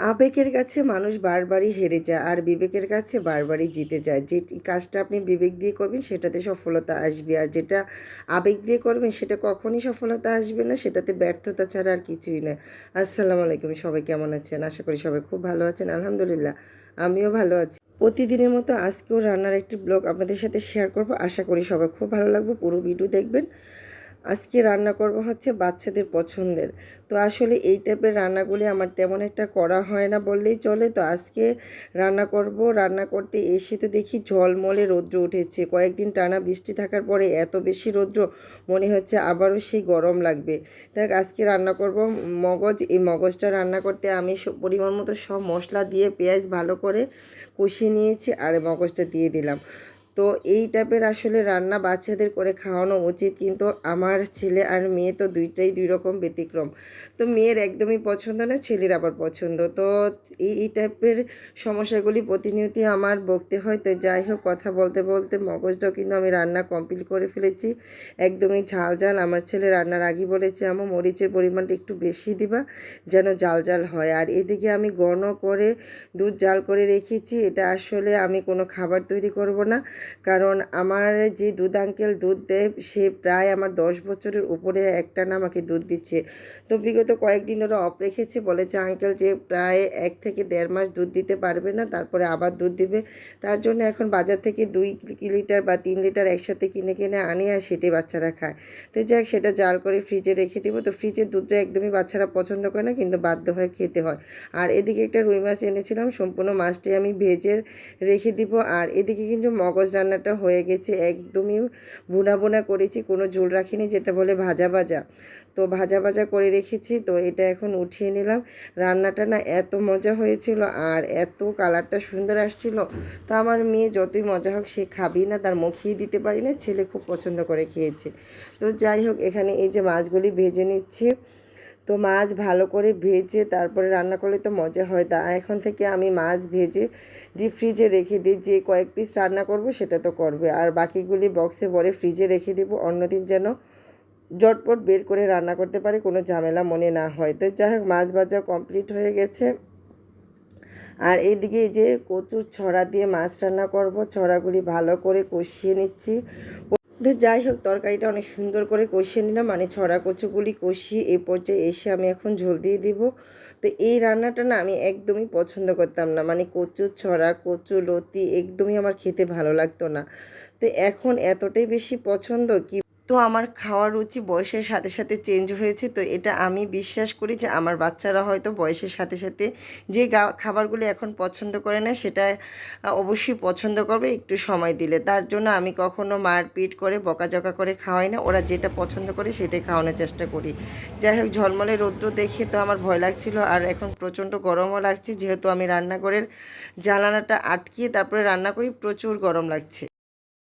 আবেগের কাছে মানুষ বারবারই হেরে যায় আর বিবেকের কাছে বারবারই জিতে যায়। যে কাজটা আপনি বিবেক দিয়ে করবেন, সেটাতে সফলতা আসবে। আর যেটা আবেগ দিয়ে করবেন, সেটা কখনই সফলতা আসবে না, সেটাতে ব্যর্থতা ছাড়া আর কিছুই না। আসসালামু আলাইকুম, সবাই কেমন আছেন? আশা করি সবাই খুব ভালো আছেন। আলহামদুলিল্লাহ, আমিও ভালো আছি। প্রতিদিনের মতো আজকেও রান্নার একটি ব্লগ আপনাদের সাথে শেয়ার করব। আশা করি সবাই খুব ভালো লাগবে। পুরো ভিডিও দেখবেন। আজকে রান্না করব হচ্ছে বাচ্চাদের পছন্দের। তো আসলে এই টাইপের রান্নাগুলি আমার তেমন একটা করা হয় না বললেই চলে। তো আজকে রান্না করব। রান্না করতে এসে তো দেখি ঝলমলে রৌদ্র উঠেছে। কয়েকদিন টানা বৃষ্টি থাকার পরে এত বেশি রৌদ্র, মনে হচ্ছে আবারও সেই গরম লাগবে। দেখ, আজকে রান্না করব মগজ। এই মগজটা রান্না করতে আমি পরিমাণ মতো সব মশলা দিয়ে পেঁয়াজ ভালো করে কষিয়ে নিয়েছি আর মগজটা দিয়ে দিলাম। তো এই টাইপের আসলে রান্না বাচ্চাদের করে খাওয়ানো উচিত। কিন্তু আমার ছেলে আর মেয়ে তো দুইটাই দুই রকম ব্যতিক্রম। তো মেয়ের একদমই পছন্দ না, ছেলের আবার পছন্দ। তো এই টাইপের সমস্যাগুলি প্রতিনিয়তই আমার বকতে হয়। তো যাই হোক, কথা বলতে বলতে মগজটাও কিন্তু আমি রান্না কমপ্লিট করে ফেলেছি। একদমই ঝাল ঝাল। আমার ছেলে রান্নার আগে বলেছে আমার মরিচের পরিমাণটা একটু বেশি দিবা যেন জাল জাল হয়। আর এদিকে আমি গণ করে দুধ জাল করে রেখেছি। এটা আসলে আমি কোনো খাবার তৈরি করব না। কারণ আমার যে দুধ আঙ্কেল দুধ দেয়, সে প্রায় আমার দশ বছরের উপরে একটা না আমাকে দুধ দিচ্ছে। তো বিগত কয়েকদিন ধরে অফ রেখেছে, বলেছে আঙ্কেল যে প্রায় এক থেকে দেড় মাস দুধ দিতে পারবে না, তারপরে আবার দুধ দিবে। তার জন্য এখন বাজার থেকে দুই লিটার বা তিন লিটার একসাথে কিনে কিনে আনি আর সেটাই বাচ্চারা খায়। তো যাক, সেটা জাল করে ফ্রিজে রেখে দিব। তো ফ্রিজের দুধটা একদমই বাচ্চারা পছন্দ করে না, কিন্তু বাধ্য হয়ে খেতে হয়। আর এদিকে একটা রুই মাছ এনেছিলাম, সম্পূর্ণ মাছটি আমি ভেজে রেখে দিব। আর এদিকে কিন্তু মগজ রান্নাটা হয়ে গেছে। একদমই বুনা বুনা করেছি, কোনো ঝোল রাখিনি, যেটা বলে ভাজা ভাজা। তো ভাজা ভাজা করে রেখেছি, তো এটা এখন উঠিয়ে নিলাম। রান্নাটা না এত মজা হয়েছিল আর এত কালারটা সুন্দর আসছিল। তো আমার মেয়ে যতই মজা হোক, সে খাবি না, তার মুখিয়ে দিতে পারি না, ছেলে খুব পছন্দ করে খেয়েছে। তো যাই হোক, এখানে এই যে মাছগুলি ভেজে নিচ্ছি। তো মাছ ভালো করে ভেজে তারপরে রান্না করলে তো মজা হয়। তা এখন থেকে আমি মাছ ভেজে ডিপ ফ্রিজে রেখে দিই। যে কয়েক পিস রান্না করব সেটা তো করবে। আর বাকিগুলি বক্সে ভরে ফ্রিজে রেখে দেবো। অন্যদিন যেন জটপট বের করে রান্না করতে পারে, কোনো ঝামেলা মনে না হয়। তো যাই হোক, মাছ ভাজা কমপ্লিট হয়ে গেছে। আর এইদিকে এই যে কচুর ছড়া দিয়ে মাছ রান্না করব। ছড়াগুলি ভালো করে কষিয়ে নিচ্ছি। যাই হোক, তরকারিটা অনেক সুন্দর করে কষিয়ে নিলাম। মানে ছড়া কচুগুলি কষিয়ে এ পর্যায়ে এসে আমি এখন ঝোল দিয়ে দিব। তো এই রান্নাটা না আমি একদমই পছন্দ করতাম না। মানে কচু ছড়া, কচু লতি, একদমই আমার খেতে ভালো লাগতো না। তো এখন এতটাই বেশি পছন্দ কি তো আমার খাওয়ার রুচি বয়সের সাথে সাথে চেঞ্জ হয়েছে। তো এটা আমি বিশ্বাস করি যে আমার বাচ্চারা হয়তো বয়সের সাথে সাথে যে খাবারগুলি এখন পছন্দ করে না, সেটা অবশ্যই পছন্দ করবে, একটু সময় দিলে। তার জন্য আমি কখনো মারপিট করে, বকাঝকা করে খাওয়াই না। ওরা যেটা পছন্দ করে, সেটাই খাওয়ানোর চেষ্টা করি। যাই হোক, ঝলমলে রৌদ্র দেখে তো আমার ভয় লাগছিল। আর এখন প্রচণ্ড গরমও লাগছে। যেহেতু আমি রান্নাঘরের জ্বালানাটা আটকিয়ে তারপরে রান্না করি, প্রচুর গরম লাগছে।